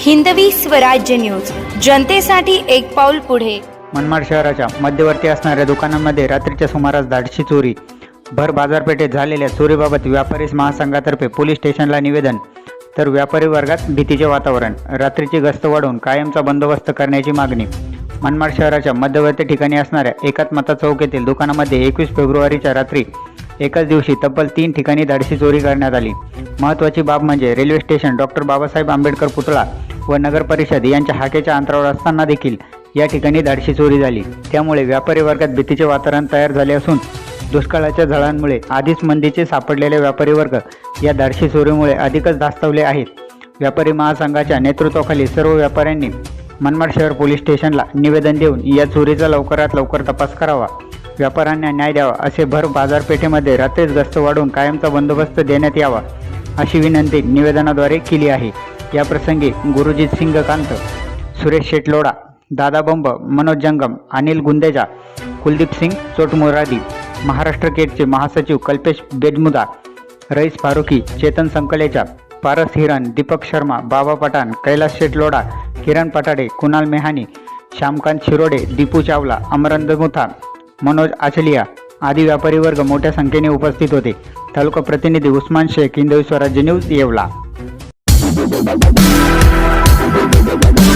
Hindavi Swarajya news. जनतेसाठी एक पाऊल पुढे. मनमाड शहराच्या मध्यवर्ती असणाऱ्या दुकानांमध्ये रात्रीच्या सुमारास धाडशी चोरी. भर बाजारपेठेत झालेल्या चोरीबाबत व्यापारी महासंघातर्फे पोलीस स्टेशनला निवेदन. तर व्यापारी वर्गात भीतीचे वातावरण. रात्रीची गस्त वाढवून कायमचा बंदोबस्त करण्याची मागणी. मनमाड शहराच्या मध्यवर्ती ठिकाणी असणाऱ्या एकात्मता चौक येथील दुकानामध्ये एकवीस फेब्रुवारीच्या रात्री एकाच दिवशी तब्बल तीन ठिकाणी धाडशी चोरी करण्यात आली. महत्त्वाची बाब म्हणजे railway station doctor Babasaheb Ambedkar पुतळा व नगर परिषद यांच्या हाकेच्या अंतरावर असताना देखील या ठिकाणी धाडशी चोरी झाली. त्यामुळे व्यापारी वर्गात भीतीचे वातावरण तयार झाले असून दुष्काळाच्या झळांमुळे आधीच मंदीचे सापडलेले व्यापारी वर्ग या धाडशी चोरीमुळे अधिकच धास्तवले आहेत. व्यापारी महासंघाच्या नेतृत्वाखाली सर्व व्यापाऱ्यांनी मनमाड शहर पोलीस स्टेशनला निवेदन देऊन या चोरीचा लवकरात लवकर तपास करावा. व्यापाऱ्यांना न्याय द्यावा असे भर बाजारपेठेमध्ये रात्रीच गस्त वाढून कायमचा बंदोबस्त देण्यात यावा अशी विनंती निवेदनाद्वारे केली आहे. याप्रसंगी गुरुजीत सिंग कांत सुरेश शेटलोडा दादा बंब मनोज जंगम अनिल गुंदेजा कुलदीप सिंग चोटमोरादी महाराष्ट्र केटचे महासचिव कल्पेश बेजमुदा रईस फारुकी चेतन संकलेचा पारस हिरण दीपक शर्मा बाबा पठाण कैलास शेटलोडा किरण पटाडे कुणाल मेहानी श्यामकांत शिरोडे दीपू चावला अमरंद मुथा मनोज आचलिया आदी व्यापारी वर्ग मोठ्या संख्येने उपस्थित होते. तालुका प्रतिनिधी Usman Shaikh Hindavi Swarajya news Yeola. Thank you.